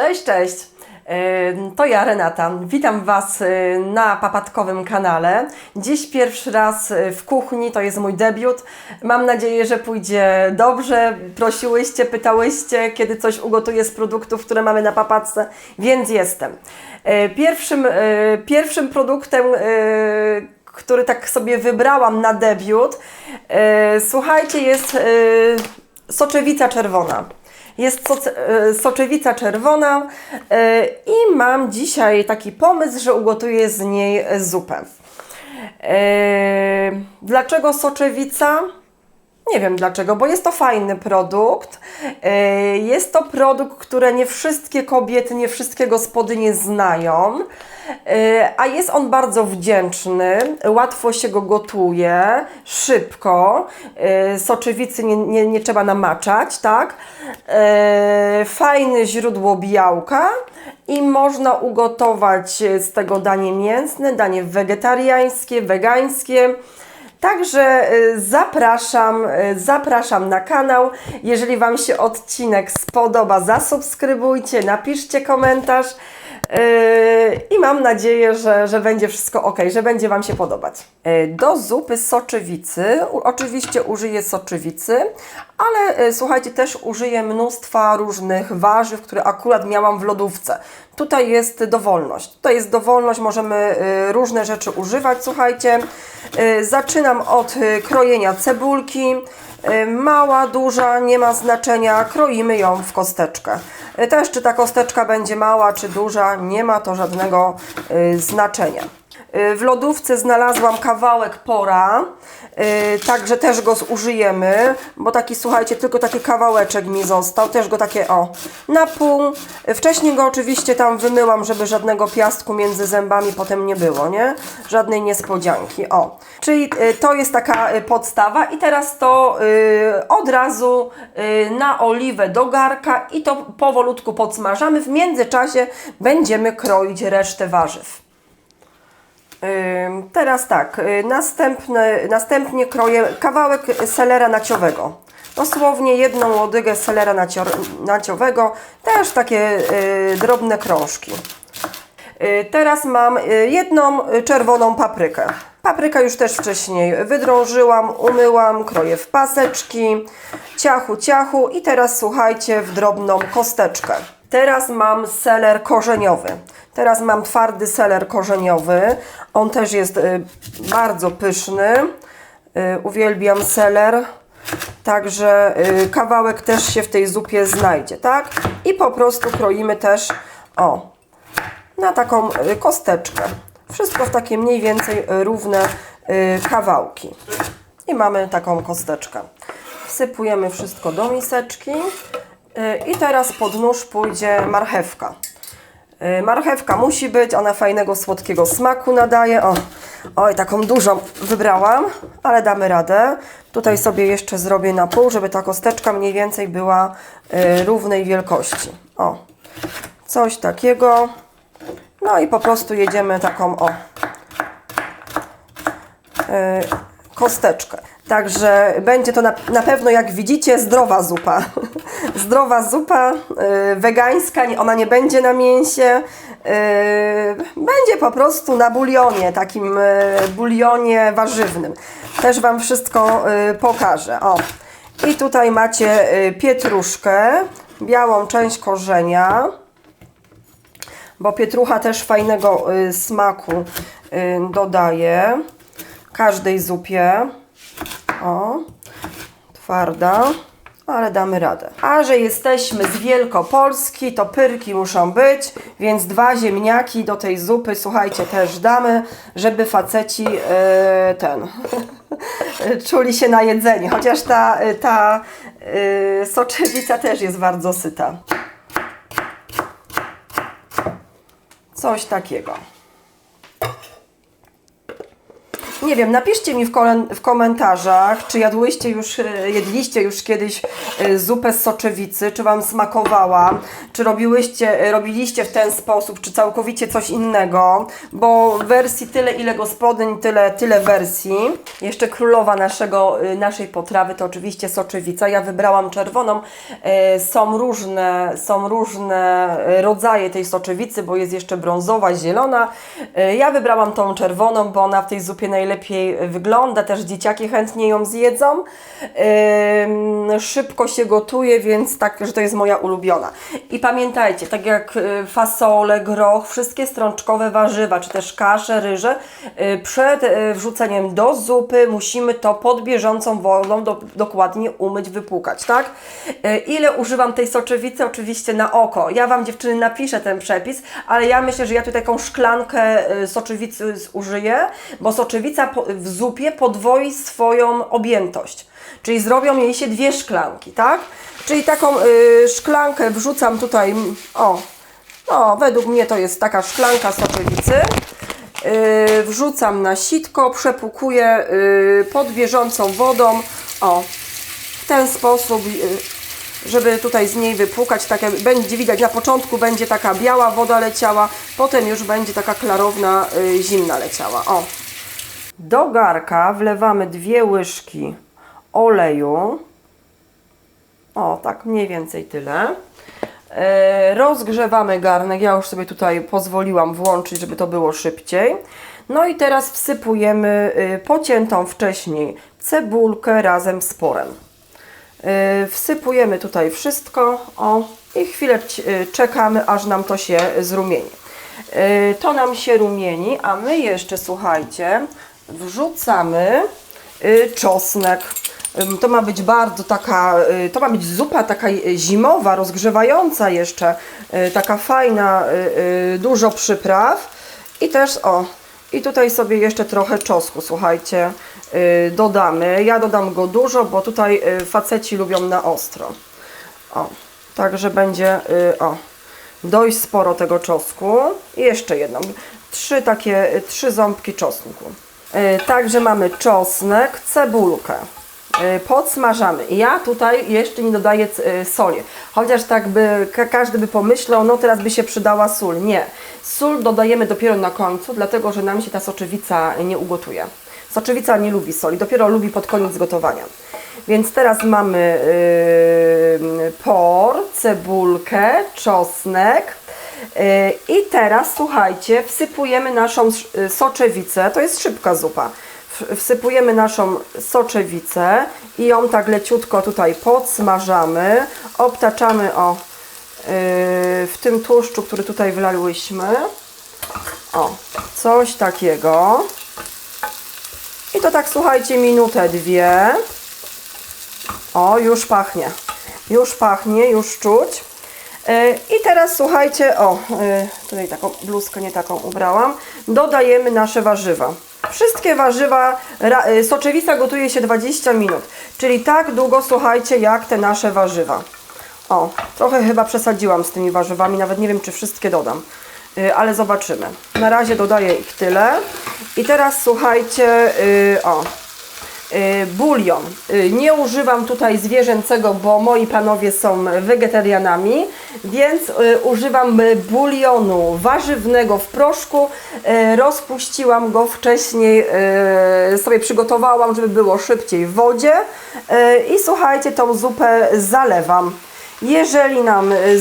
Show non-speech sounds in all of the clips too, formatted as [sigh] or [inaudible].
Cześć, cześć. To ja, Renata. Witam Was yy, na papatkowym kanale. Dziś pierwszy raz yy, w kuchni, to jest mój debiut. Mam nadzieję, że pójdzie dobrze. Prosiłyście, pytałyście, kiedy coś ugotuję z produktów, które mamy na papatce, więc jestem. Yy, Pierwszym, pierwszym produktem, który tak sobie wybrałam na debiut, słuchajcie, jest soczewica czerwona. Jest e, soczewica czerwona e, i mam dzisiaj taki pomysł, że ugotuję z niej zupę. E, Dlaczego soczewica? Nie wiem dlaczego, bo jest to fajny produkt. E, Jest to produkt, który nie wszystkie kobiety, nie wszystkie gospodynie znają, E, a jest on bardzo wdzięczny, łatwo się go gotuje, szybko, E, soczewicy nie, nie, nie trzeba namaczać, tak? Fajne źródło białka i można ugotować z tego danie mięsne, danie wegetariańskie, wegańskie. Także y, zapraszam, y, zapraszam na kanał. Jeżeli Wam się odcinek spodoba, zasubskrybujcie, napiszcie komentarz i mam nadzieję, że, że będzie wszystko ok, że będzie Wam się podobać. Yy, Do zupy soczewicy oczywiście użyję soczewicy, ale yy, słuchajcie, też użyję mnóstwa różnych warzyw, które akurat miałam w lodówce. Tutaj jest dowolność. Tutaj jest dowolność, możemy różne rzeczy używać, słuchajcie. Zaczynam od krojenia cebulki. Mała, duża, nie ma znaczenia, kroimy ją w kosteczkę. Też czy ta kosteczka będzie mała czy duża, nie ma to żadnego y, znaczenia. Y, W lodówce znalazłam kawałek pora, y, także też go zużyjemy, bo taki, słuchajcie, tylko taki kawałeczek mi został, też go takie, o, na pół. Wcześniej go oczywiście tam wymyłam, żeby żadnego piastku między zębami potem nie było, nie? Żadnej niespodzianki, o. Czyli y, to jest taka podstawa i teraz to od razu na oliwę do garka i to powolutku podsmażamy. W międzyczasie będziemy kroić resztę warzyw. Teraz tak, y, następnie kroję kawałek selera naciowego. Dosłownie jedną łodygę selera nacio- naciowego, też takie y, drobne krążki. Y, Teraz mam jedną czerwoną paprykę. Paprykę już też wcześniej wydrążyłam, umyłam, kroję w paseczki, ciachu, ciachu i teraz słuchajcie w drobną kosteczkę. Teraz mam seler korzeniowy. Teraz mam twardy seler korzeniowy. On też jest y, bardzo pyszny. Y, uwielbiam seler. Także y, kawałek też się w tej zupie znajdzie, tak? I po prostu kroimy też, o, na taką kosteczkę. Wszystko w takie mniej więcej równe kawałki. I mamy taką kosteczkę. Wsypujemy wszystko do miseczki. I teraz pod nóż pójdzie marchewka. Y, Marchewka musi być, ona fajnego, słodkiego smaku nadaje. O, oj, taką dużą wybrałam, ale damy radę. Tutaj sobie jeszcze zrobię na pół, żeby ta kosteczka mniej więcej była y, równej wielkości. O, coś takiego. No i po prostu jedziemy taką, o, e, kosteczkę. Także będzie to na, na pewno, jak widzicie, zdrowa zupa. [laughs] zdrowa zupa, e, wegańska, ona nie będzie na mięsie, e, będzie po prostu na bulionie, takim e, bulionie warzywnym. Też Wam wszystko pokażę. O. I tutaj macie pietruszkę, białą część korzenia bo pietrucha też fajnego y, smaku y, dodaje każdej zupie. O, twarda, ale damy radę. A że jesteśmy z Wielkopolski, to pyrki muszą być, więc dwa ziemniaki do tej zupy, słuchajcie, też damy, żeby faceci y, ten [laughs] czuli się na jedzenie. Chociaż ta, ta y, soczewica też jest bardzo syta. Coś takiego. Nie wiem, napiszcie mi w, w komentarzach, czy jadłyście już, e, jedliście już kiedyś e, zupę z soczewicy, czy Wam smakowała, czy robiłyście, e, robiliście w ten sposób, czy całkowicie coś innego, bo wersji tyle, ile gospodyń, tyle, tyle wersji. Jeszcze królowa naszego, naszej potrawy to oczywiście soczewica. Ja wybrałam czerwoną. Są różne, są różne rodzaje tej soczewicy, bo jest jeszcze brązowa, zielona. Ja wybrałam tą czerwoną, bo ona w tej zupie najlepiej wygląda. Też dzieciaki chętnie ją zjedzą. Szybko się gotuje, więc tak, że to jest moja ulubiona. I pamiętajcie, tak jak y, fasole, groch, wszystkie strączkowe warzywa, czy też kasze, ryże, y, przed y, wrzuceniem do zupy musimy to pod bieżącą wodą do, dokładnie umyć, wypłukać, tak? Ile używam tej soczewicy? Oczywiście na oko. Ja Wam dziewczyny napiszę ten przepis, ale ja myślę, że ja tu taką szklankę soczewicy użyję, bo soczewica w zupie podwoi swoją objętość. Czyli zrobią jej się dwie szklanki, tak? Czyli taką y, szklankę wrzucam tutaj, o, o, według mnie to jest taka szklanka soczewicy. Yy, wrzucam na sitko, przepłukuję yy, pod bieżącą wodą. O, w ten sposób, yy, żeby tutaj z niej wypłukać. Tak jak będzie widać, na początku będzie taka biała woda leciała, potem już będzie taka klarowna, yy, zimna leciała. O. Do garka wlewamy dwie łyżki oleju. O, tak mniej więcej tyle. E, rozgrzewamy garnek. Ja już sobie tutaj pozwoliłam włączyć, żeby to było szybciej. No i teraz wsypujemy y, pociętą wcześniej cebulkę razem z porem. Y, Wsypujemy tutaj wszystko o, i chwilę y, czekamy, aż nam to się zrumieni. To nam się rumieni, a my jeszcze, słuchajcie, wrzucamy y, czosnek. To ma być bardzo taka, y, to ma być zupa taka y, zimowa, rozgrzewająca jeszcze, taka fajna, dużo przypraw i też o, i tutaj sobie jeszcze trochę czosnku, słuchajcie, dodamy. Ja dodam go dużo, bo tutaj faceci lubią na ostro. O, także będzie, o, dość sporo tego czosnku. I jeszcze jedną. Trzy takie, trzy ząbki czosnku. Y, Także mamy czosnek, cebulkę. Y, Podsmażamy. Ja tutaj jeszcze nie dodaję y, soli. Chociaż tak by ka- każdy by pomyślał, no teraz by się przydała sól. Nie. Sól dodajemy dopiero na końcu, dlatego że nam się ta soczewica nie ugotuje. Soczewica nie lubi soli, dopiero lubi pod koniec gotowania. Więc teraz mamy yy, por, cebulkę, czosnek. I teraz słuchajcie, wsypujemy naszą sz- soczewicę. To jest szybka zupa. Wsypujemy naszą soczewicę i ją tak leciutko tutaj podsmażamy. Obtaczamy o yy, w tym tłuszczu, który tutaj wlałyśmy. O, coś takiego. I to tak słuchajcie, minutę, dwie. O, już pachnie. Już pachnie, już czuć. E, I teraz słuchajcie, o, e, tutaj taką bluzkę nie taką ubrałam. Dodajemy nasze warzywa. Wszystkie warzywa, e, soczewica gotuje się 20 minut, czyli tak długo słuchajcie jak te nasze warzywa. O, trochę chyba przesadziłam z tymi warzywami, nawet nie wiem czy wszystkie dodam, ale zobaczymy. Na razie dodaję ich tyle. I teraz słuchajcie, o, bulion. Y, Nie używam tutaj zwierzęcego, bo moi panowie są wegetarianami, więc y, używam y, bulionu warzywnego w proszku. Y, Rozpuściłam go wcześniej, y, sobie przygotowałam, żeby było szybciej w wodzie. Y, I słuchajcie, tą zupę zalewam. Jeżeli nam y,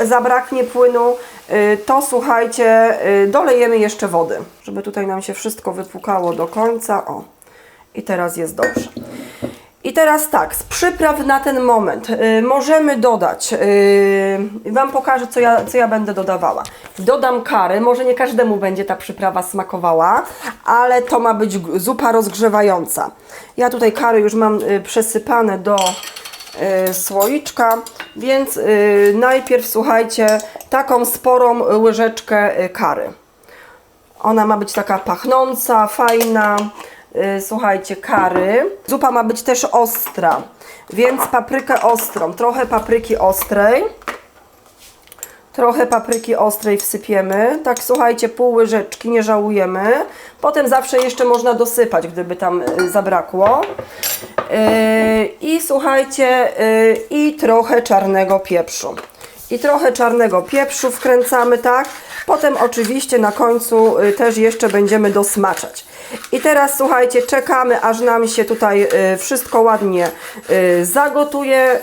zabraknie płynu, y, to słuchajcie, y, dolejemy jeszcze wody, żeby tutaj nam się wszystko wypłukało do końca. O, i teraz jest dobrze. I teraz tak, z przypraw na ten moment y, możemy dodać, y, Wam pokażę co ja, co ja będę dodawała. Dodam kary, może nie każdemu będzie ta przyprawa smakowała, ale to ma być zupa rozgrzewająca. Ja tutaj kary już mam y, przesypane do y, słoiczka, więc najpierw słuchajcie, taką sporą łyżeczkę kary. Ona ma być taka pachnąca, fajna. Yy, Słuchajcie, kary. Zupa ma być też ostra, więc paprykę ostrą, trochę papryki ostrej. Trochę papryki ostrej wsypiemy. Tak, słuchajcie, pół łyżeczki, nie żałujemy. Potem zawsze jeszcze można dosypać, gdyby tam y, zabrakło. Yy, I słuchajcie, yy, i trochę czarnego pieprzu. I trochę czarnego pieprzu wkręcamy, tak? Potem oczywiście na końcu y, też jeszcze będziemy dosmaczać. I teraz słuchajcie, czekamy aż nam się tutaj y, wszystko ładnie y, zagotuje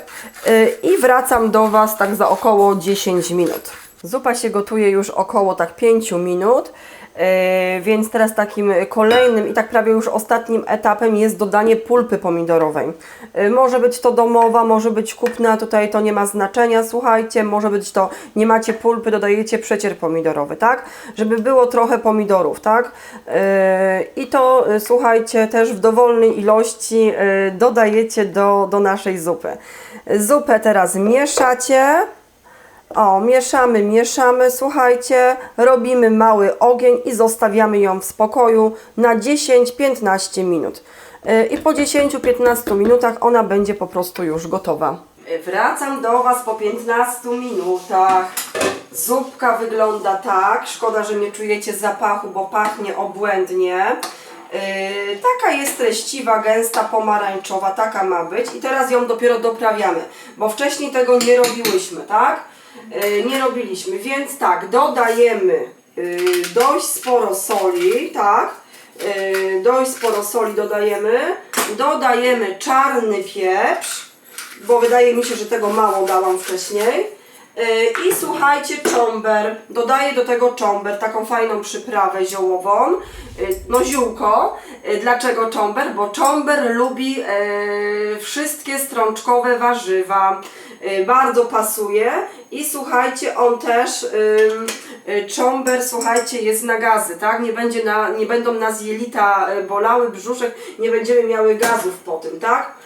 i wracam do Was tak za około 10 minut. Zupa się gotuje już około tak 5 minut. Yy, więc teraz takim kolejnym i tak prawie już ostatnim etapem jest dodanie pulpy pomidorowej. Yy, może być to domowa, może być kupna, tutaj to nie ma znaczenia, słuchajcie, może być to, nie macie pulpy, dodajecie przecier pomidorowy, tak? Żeby było trochę pomidorów, tak? Yy, I to, słuchajcie, też w dowolnej ilości dodajecie do, do naszej zupy. Zupę teraz mieszacie. O, mieszamy, mieszamy, słuchajcie, robimy mały ogień i zostawiamy ją w spokoju na 10-15 minut. Yy, I po 10-15 minutach ona będzie po prostu już gotowa. Wracam do Was po 15 minutach. Zupka wygląda tak. Szkoda, że nie czujecie zapachu, bo pachnie obłędnie. Yy, taka jest treściwa, gęsta, pomarańczowa, taka ma być. I teraz ją dopiero doprawiamy, bo wcześniej tego nie robiłyśmy, tak? Yy, nie robiliśmy, więc tak, dodajemy yy, dość sporo soli, tak? Yy, dość sporo soli dodajemy. Dodajemy czarny pieprz, bo wydaje mi się, że tego mało dałam wcześniej. I słuchajcie, czomber. Dodaję do tego czomber, taką fajną przyprawę ziołową. Yy, No ziółko. Yy, Dlaczego czomber? Bo czomber lubi yy, wszystkie strączkowe warzywa. Bardzo pasuje. I słuchajcie, on też, czomber, słuchajcie, jest na gazy, tak? Nie, będzie na, nie będą nas jelita bolały, brzuszek, nie będziemy miały gazów po tym, tak?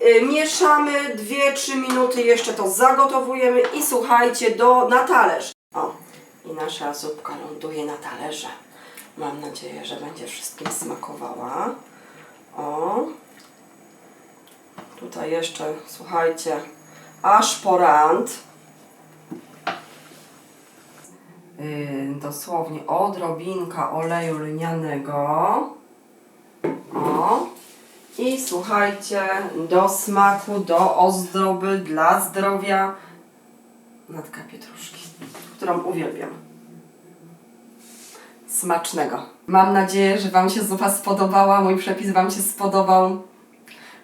Y, Mieszamy 2-3 minuty, jeszcze to zagotowujemy i słuchajcie, do, na talerz. O, i nasza zupka ląduje na talerze. Mam nadzieję, że będzie wszystkim smakowała. O, tutaj jeszcze, słuchajcie, aż porant. Yy, dosłownie odrobinka oleju lnianego. O. I słuchajcie, do smaku, do ozdoby, dla zdrowia natka pietruszki, którą uwielbiam. Smacznego. Mam nadzieję, że Wam się zupa spodobała, mój przepis Wam się spodobał.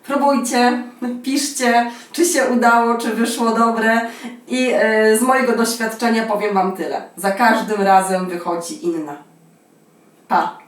Próbujcie, piszcie, czy się udało, czy wyszło dobre. I e, z mojego doświadczenia powiem Wam tyle. Za każdym razem wychodzi inna. Pa!